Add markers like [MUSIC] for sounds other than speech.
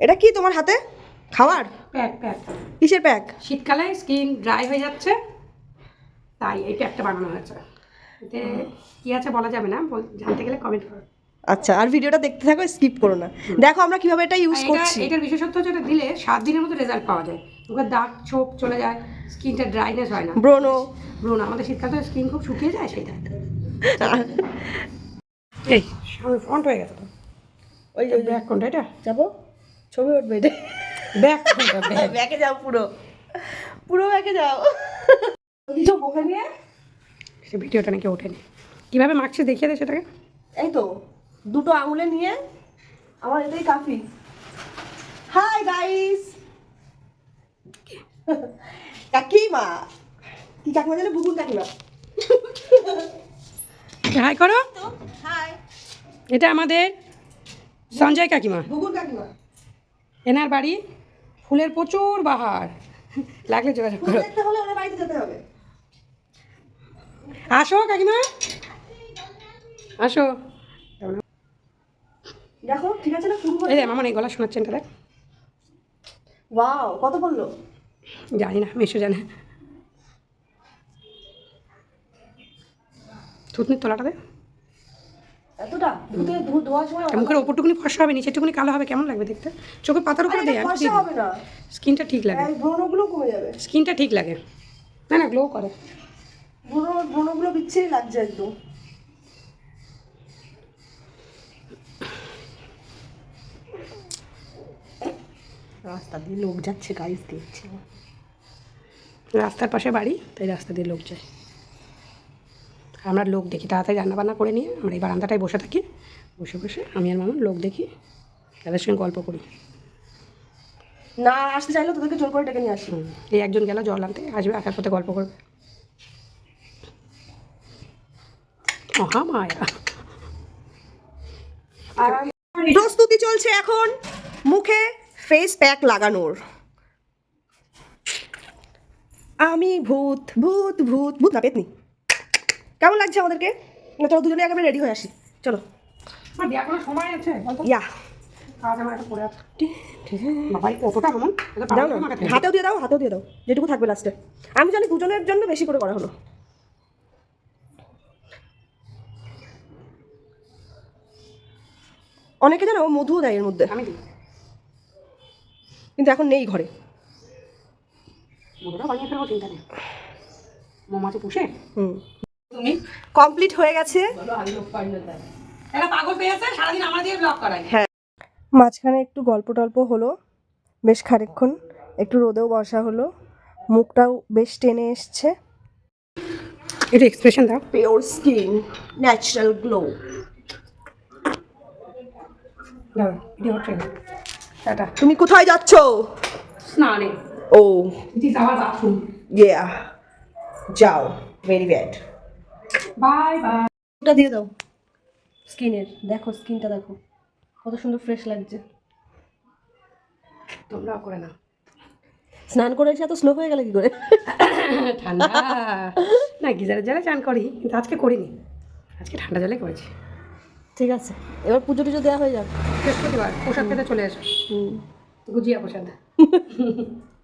এটা কি তোমার হাতে? খাওয়ার? Pack pack. কিসের প্যাক? শীতকালে স্কিন ড্রাই হয়ে যাচ্ছে তাই এই প্যাকটা বানানো হয়েছে। এতে কী আছে বলা যাবে না জানতে গেলে কমেন্ট করো। আচ্ছা আর ভিডিওটা দেখতে থাকো স্কিপ করো না। দেখো আমরা কীভাবে এটা ইউজ করছি। এটার বিশেষত্ব হচ্ছে এটা দিলে সাত দিনের মতো রেজাল্ট পাওয়া যায়। মুখের দাগ ছোপ চলে যায় স্কিনটা ড্রাইনেস হয় না। ব্রোনো ব্রণ আমাদের শীতকালে তো স্কিন খুব শুকিয়ে যায় সেটা। এই। ফ্রন্ট হয়ে গেছে তো। ওই যে ব্যাক কোনটা এটা। যাব? ছবি উঠবে এটা। ব্যাক কোনটা [LAUGHS] ব্যাকে যাও পুরো। পুরো ব্যাকে যাও। সে ভিডিওটা নাকি ওঠেনি। কীভাবে মাখছে দেখিয়ে দে সেটাকে। এই তো দুটো আঙুলে নিয়ে আমার এটাই কাফি। হাই গাইস কাকিমা! কি কাকিমা জানে? বুকুন কাকিমা। হাই করো। হাই এটা আমাদের সঞ্জয় কাকিমা। বুকুন কাকিমা। এনার বাড়ি ফুলের প্রচুর বাহার। লাগলে যোগাযোগ করো। আসো কাকিমা। আসো। দেখো ঠিক আছে না? শুরু এই রে মামা এই গলা শোনাচ্ছেন দেখ। ওয়াও কত বলল? জানি না মেশো জানে। থুতনির তলাটা দে এতটা? ধুতে ধোয়ার সময় মুখের ওপরটুকুনি ফর্সা হবে নিচেরটুকুনি কালো হবে কেমন লাগবে দেখতে? চোখের পাতার উপরে দেয় ফর্সা হবে না। স্কিনটা ঠিক লাগে। ব্রণগুলো কমে যাবে। স্কিনটা ঠিক লাগে। না না গ্লো করে। ব্রণ ব্রণগুলো বিচ্ছিরি লাগছে একদম। রাস্তা দিয়ে লোক যাচ্ছে দেখছে। রাস্তার পাশে বাড়ি তাই রাস্তা দিয়ে লোক যায়। আমরা লোক দেখি তাড়াতাড়ি রান্নাবান্না করে নিয়ে আমরা এই বারান্দাটায় বসে থাকি। বসে বসে আমি আর মামা লোক দেখি তাদের সঙ্গে গল্প করি। না আসতে চাইলে তোদেরকে জোর করে ডেকে নিয়ে আসি। এই একজন গেল জল আনতে আসবে আসার পথে গল্প করবে। মহা মায়া। আর প্রস্তুতি চলছে এখন মুখে ফেস প্যাক লাগানোর। আমি ভূত ভূত ভূত ভূত না পেতনি। কেমন লাগছে আমাদেরকে? না চলো দুজনে একেবারে রেডি হয়ে আসি। চলো। সময় আছে। ইয়া। দাও না। হাতেও দিয়ে দাও হাতেও দিয়ে দাও। যেটুকু থাকবে লাস্টে আমি জানি দুজনের জন্য বেশি করে করা হলো। অনেকে জানো মধুও দেয় এর মধ্যে। আমি কিন্তু এখন নেই ঘরে। মধুরা বানিয়ে ফেলব চিন্তা নেই। মৌমাছি পুষে? হুম। তুমি কমপ্লিট হয়ে গেছে। একটা পাগল পেয়েছে সারাদিন আমার দিয়ে ব্লগ করাই মাঝখানে একটু গল্প টল্প হলো বেশ খানিকক্ষণ একটু রোদেও বসা হলো মুখটাও বেশ টেনে এসছে। এটা এক্সপ্রেশন দাও। পিওর স্কিন ন্যাচারাল গ্লো টাটা। তুমি কোথায় যাচ্ছ? স্নানে। ও। ইয়া যাও। ভেরি ব্যাড বাই বাই ওটা দিয়ে দাও। স্কিনের দেখো স্কিনটা দেখো। কত সুন্দর ফ্রেশ লাগছে। তোমরাও করে না স্নান করে এসে এত স্লো হয়ে গেলে কি করে? ঠান্ডা। না গিজারের জলে চান করি কিন্তু আজকে করিনি। আজকে ঠান্ডা জলে করেছি। ঠিক আছে এবার পুজো টুজো দেওয়া হয়ে যাক। বৃহস্পতিবার প্রসাদ খেতে চলে এসো। গুজিয়া প্রসাদ। [LAUGHS]